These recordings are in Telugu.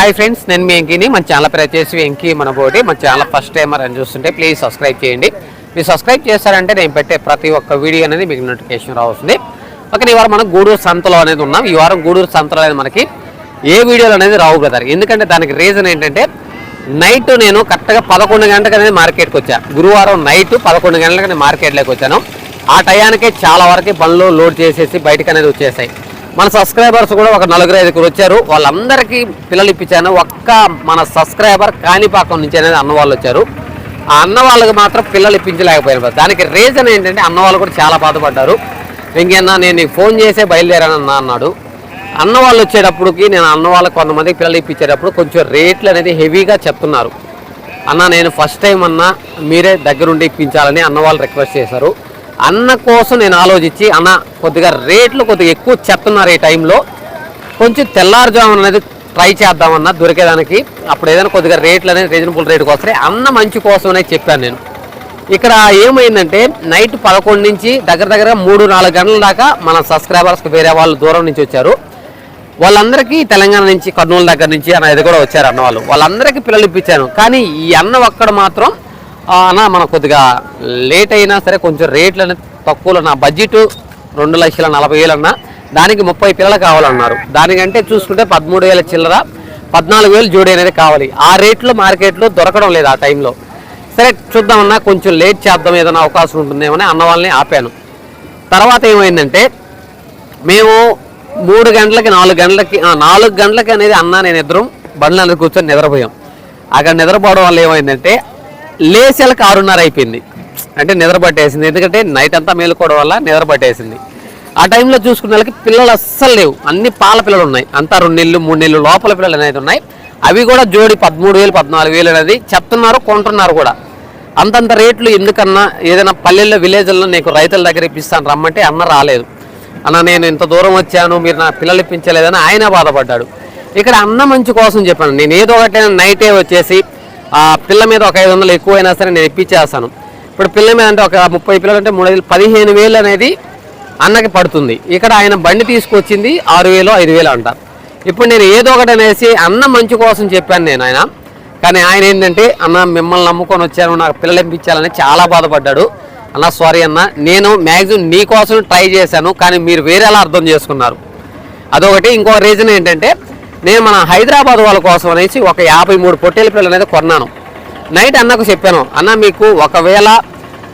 హాయ్ ఫ్రెండ్స్ నేను మీ వెంకీని మన ఛానల్ పేరు వచ్చేసి వెంకీ మన బోటి మన ఛానల్ ఫస్ట్ టైమర్ అని చూస్తుంటే ప్లీజ్ సబ్స్క్రైబ్ చేయండి. మీరు సబ్స్క్రైబ్ చేస్తారంటే నేను పెట్టే ప్రతి ఒక్క వీడియో అనేది మీకు నోటిఫికేషన్ రావస్తుంది. ఓకే ఈ వారం మనం గూడూరు సంతలో అనేది ఉన్నాం. ఈ వారం గూడూరు సంతలో అనేది మనకి ఏ వీడియోలు అనేది రావు బ్రదర్ ఎందుకంటే దానికి రీజన్ ఏంటంటే నైట్ నేను కరెక్ట్గా పదకొండు గంటలకు అనేది మార్కెట్కి వచ్చాను గురువారం నైట్ పదకొండు గంటలకు నేను మార్కెట్లోకి వచ్చాను. ఆ టయానికే చాలా వరకు బండ్లు లోడ్ చేసేసి బయటకు అనేది వచ్చేసాయి. మన సబ్స్క్రైబర్స్ కూడా ఒక నలుగురు ఐదుగురు వచ్చారు. వాళ్ళందరికీ పిల్లలు ఇప్పించాను. ఒక్క మన సబ్స్క్రైబర్ కాణిపాకం నుంచి అనేది అన్న వాళ్ళు వచ్చారు. ఆ అన్న వాళ్ళకి మాత్రం పిల్లలు ఇప్పించలేకపోయారు దానికి రీజన్ ఏంటంటే అన్న వాళ్ళు కూడా చాలా బాధపడ్డారు. వెంకన్న నేను నీకు ఫోన్ చేసే బయలుదేరానన్న అన్నాడు. అన్న వాళ్ళు వచ్చేటప్పటికి నేను అన్న వాళ్ళకి కొంతమందికి పిల్లలు ఇప్పించేటప్పుడు కొంచెం రేట్లు అనేది హెవీగా చెప్తున్నారు. అన్న నేను ఫస్ట్ టైం అన్న మీరే దగ్గరుండి ఇప్పించాలని అన్న వాళ్ళు రిక్వెస్ట్ చేశారు. అన్న కోసం నేను ఆలోచించి అన్న కొద్దిగా రేట్లు కొద్దిగా ఎక్కువ చెప్తున్నారు ఈ టైంలో. కొంచెం తెల్లారుజామున అనేది ట్రై చేద్దామన్న దొరికేదానికి. అప్పుడు ఏదైనా కొద్దిగా రేట్లు అనేది రీజనబుల్ రేటుకి వస్తాయి. అన్న మంచి కోసం అనేది చెప్పాను నేను. ఇక్కడ ఏమైందంటే నైట్ పదకొండు నుంచి దగ్గర దగ్గర మూడు నాలుగు గంటల దాకా మన సబ్స్క్రైబర్స్కి వేరే వాళ్ళు దూరం నుంచి వచ్చారు. వాళ్ళందరికీ తెలంగాణ నుంచి కర్నూలు దగ్గర నుంచి అన్న ఇది కూడా వచ్చారు అన్న వాళ్ళు వాళ్ళందరికీ పిల్లలు ఇప్పించాను. కానీ ఈ అన్న ఒక్కడ మాత్రం అన్న మనకు కొద్దిగా లేట్ అయినా సరే కొంచెం రేట్లు అనేది తక్కువలో నా బడ్జెట్ రెండు లక్షల నలభై వేలు అన్న దానికి ముప్పై పిల్లలు కావాలన్నారు. దానికంటే చూసుకుంటే పదమూడు వేల చిల్లర పద్నాలుగు వేలు జోడి అనేది కావాలి. ఆ రేట్లో మార్కెట్లో దొరకడం లేదు ఆ టైంలో సరే చూద్దామన్నా కొంచెం లేట్ చేద్దాం ఏదైనా అవకాశం ఉంటుందేమో అని అన్న వాళ్ళని ఆపాను. తర్వాత ఏమైందంటే మేము మూడు గంటలకి నాలుగు గంటలకి నాలుగు గంటలకి అనేది అన్న నేను ఇద్దరం బండ్లు అనేది కూర్చొని నిద్రపోయాం. అక్కడ నిద్రపోవడం వల్ల ఏమైందంటే లేచేలకు ఆరున్నర అయిపోయింది. అంటే నిద్ర పట్టేసింది. ఎందుకంటే నైట్ అంతా మేలుకోవడం వల్ల నిద్ర పట్టేసింది. ఆ టైంలో చూసుకున్న వాళ్ళకి పిల్లలు అస్సలు లేవు. అన్ని పాల పిల్లలు ఉన్నాయి. అంతా రెండు నెలలు మూడు నెలలు లోపల పిల్లలు అనేది ఉన్నాయి. అవి కూడా జోడి పదమూడు వేలు పద్నాలుగు వేలు అనేది చెప్తున్నారు కొంటున్నారు కూడా. అంతంత రేట్లు ఎందుకన్నా ఏదైనా పల్లెల్లో విలేజ్లో నీకు రైతుల దగ్గర ఇప్పిస్తాను రమ్మంటే అన్న రాలేదు. అన్న నేను ఇంత దూరం వచ్చాను మీరు నా పిల్లలు ఇప్పించలేదని ఆయన బాధపడ్డాడు. ఇక్కడ అన్న మంచి కోసం చెప్పాను. నేను ఏదో ఒకటి నైటే వచ్చేసి ఆ పిల్ల మీద ఒక ఐదు వందలు ఎక్కువైనా సరే నేను ఇప్పించేస్తాను. ఇప్పుడు పిల్ల మీద అంటే ఒక ముప్పై పిల్లలు అంటే మూడు వేలు పదిహేను వేలు అనేది అన్నకి పడుతుంది. ఇక్కడ ఆయన బండి తీసుకొచ్చింది ఆరు వేలు ఐదు వేలు అంట. ఇప్పుడు నేను ఏదో ఒకటి అనేసి అన్న మంచి కోసం చెప్పాను నేను ఆయన. కానీ ఆయన ఏంటంటే అన్న మిమ్మల్ని నమ్ముకొని వచ్చాను నాకు పిల్లలు ఇప్పించాలని చాలా బాధపడ్డాడు. అన్న సారీ అన్న నేను మ్యాక్సిమం నీ కోసం ట్రై చేశాను కానీ మీరు వేరేలా అర్థం చేసుకున్నారు. అదొకటి. ఇంకో రీజన్ ఏంటంటే నేను మన హైదరాబాద్ వాళ్ళ కోసం అనేసి ఒక యాభై మూడు పొట్టేల పిల్లలు అనేది కొన్నాను. నైట్ అన్నకు చెప్పాను అన్న మీకు ఒకవేళ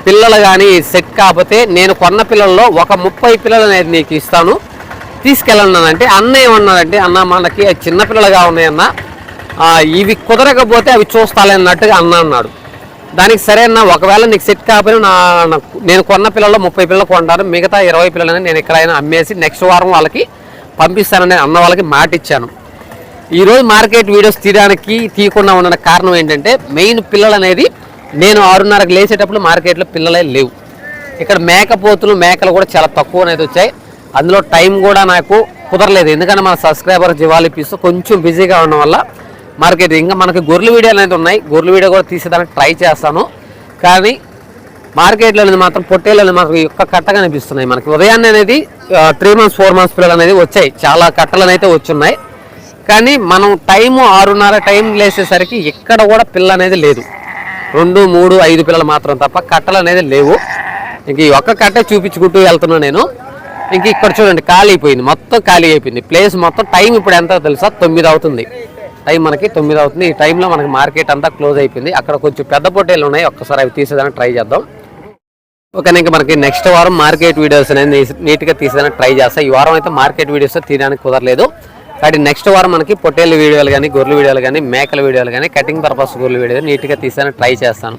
పిల్లలు కానీ సెట్ కాకపోతే నేను కొన్న పిల్లల్లో ఒక ముప్పై పిల్లలు అనేది నీకు ఇస్తాను. తీసుకెళ్ళన్నానంటే అన్న ఏమన్నాడంటే అన్న మనకి చిన్నపిల్లలుగా ఉన్నాయన్న ఇవి కుదరకపోతే అవి చూస్తాలన్నట్టుగా అన్న అన్నాడు. దానికి సరే అన్న ఒకవేళ నీకు సెట్ కాకపోయినా నా నేను కొన్న పిల్లల్లో ముప్పై పిల్లలు కొంటాను మిగతా ఇరవై పిల్లలని నేను ఎక్కడైనా అమ్మేసి నెక్స్ట్ వారం వాళ్ళకి పంపిస్తానని అన్న వాళ్ళకి మాట ఇచ్చాను ఈరోజు మార్కెట్ వీడియోస్ తీయడానికి తీయకుండా ఉన్న కారణం ఏంటంటే మెయిన్ పిల్లలు అనేది నేను ఆరున్నరకు లేచేటప్పుడు మార్కెట్లో పిల్లలే లేవు. ఇక్కడ మేకపోతులు మేకలు కూడా చాలా తక్కువ అనేది వచ్చాయి. అందులో టైం కూడా నాకు కుదరలేదు. ఎందుకంటే మన సబ్స్క్రైబర్ జివాలి పీస్ కొంచెం బిజీగా ఉండడం వల్ల మార్కెట్ ఇంకా మనకి గొర్రెల వీడియోలు అనేది ఉన్నాయి. గొర్రెల వీడియో కూడా తీసేదానికి ట్రై చేస్తాను. కానీ మార్కెట్లో అనేది మాత్రం పొట్టేళ్ళు మనకు యొక్క ఒక్క కట్ట కనిపిస్తున్నాయి మనకి ఉదయాన్నే అనేది త్రీ మంత్స్ ఫోర్ మంత్స్ పిల్లలు అనేది వచ్చాయి. చాలా కట్టలు అయితే వచ్చున్నాయి. కానీ మనం టైము ఆరున్నర టైం లేసేసరికి ఎక్కడ కూడా పిల్ల అనేది లేదు. రెండు మూడు ఐదు పిల్లలు మాత్రం తప్ప కట్టలు అనేది లేవు. ఇంక ఈ ఒక్క కట్టే చూపించుకుంటూ వెళ్తున్నాను నేను. ఇంక ఇక్కడ చూడండి ఖాళీ అయిపోయింది. మొత్తం ఖాళీ అయిపోయింది. ప్లేస్ మొత్తం టైం ఇప్పుడు ఎంత తెలుసా? తొమ్మిది అవుతుంది. టైం మనకి తొమ్మిది అవుతుంది. ఈ టైంలో మనకి మార్కెట్ అంతా క్లోజ్ అయిపోయింది. అక్కడ కొంచెం పెద్ద పొట్టేలు ఉన్నాయి. ఒక్కసారి అవి తీసేదానికి ట్రై చేద్దాం. ఓకే ఇంకా మనకి నెక్స్ట్ వారం మార్కెట్ వీడియోస్ అనేది నీట్గా తీసేదానికి ట్రై చేస్తాను ఈ వారం అయితే మార్కెట్ వీడియోస్ తీయడానికి కుదరలేదు. కాబట్టి నెక్స్ట్ వారం మనకి పొట్టేళ్ళ వీడియోలు కానీ గొర్రెల వీడియోలు కానీ మేకల వీడియోలు కానీ కటింగ్ పర్పస్ గొర్రెల వీడియో నీట్గా తీసాను ట్రై చేస్తాను.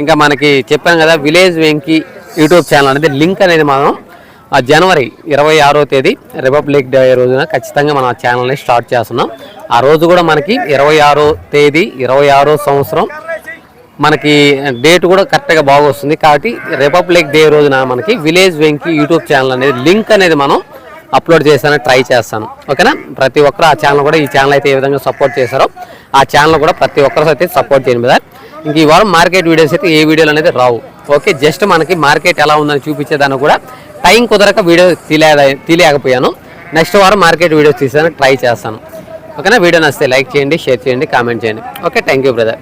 ఇంకా మనకి చెప్పాను కదా విలేజ్ వెంకి యూట్యూబ్ ఛానల్ అనేది లింక్ అనేది మనం ఆ జనవరి ఇరవై ఆరో తేదీ రిపబ్లిక్ డే రోజున ఖచ్చితంగా మనం ఆ ఛానల్ని స్టార్ట్ చేస్తున్నాం. ఆ రోజు కూడా మనకి ఇరవై ఆరో తేదీ ఇరవై ఆరో సంవత్సరం మనకి డేట్ కూడా కరెక్ట్గా బాగా వస్తుంది కాబట్టి రిపబ్లిక్ డే రోజున మనకి విలేజ్ వెంకి యూట్యూబ్ ఛానల్ అనేది లింక్ అనేది మనం అప్లోడ్ చేసాను ట్రై చేస్తాను. ఓకేనా? ప్రతి ఒక్కరు ఆ ఛానల్ కూడా ఈ ఛానల్ అయితే ఏ విధంగా సపోర్ట్ చేశారో ఆ ఛానల్ కూడా ప్రతి ఒక్కరు అయితే సపోర్ట్ చేయండి కదా ఇంక ఈ వారం మార్కెట్ వీడియోస్ అయితే ఏ వీడియోలు అనేది రావు. ఓకే? జస్ట్ మనకి మార్కెట్ ఎలా ఉందని చూపించేదాన్ని కూడా టైం కుదరక వీడియో తీలే తీలేకపోయాను. నెక్స్ట్ వారం మార్కెట్ వీడియోస్ తీసాను ట్రై చేస్తాను. ఓకేనా? వీడియో నచ్చితే లైక్ చేయండి షేర్ చేయండి కామెంట్ చేయండి. ఓకే? Thank you brother.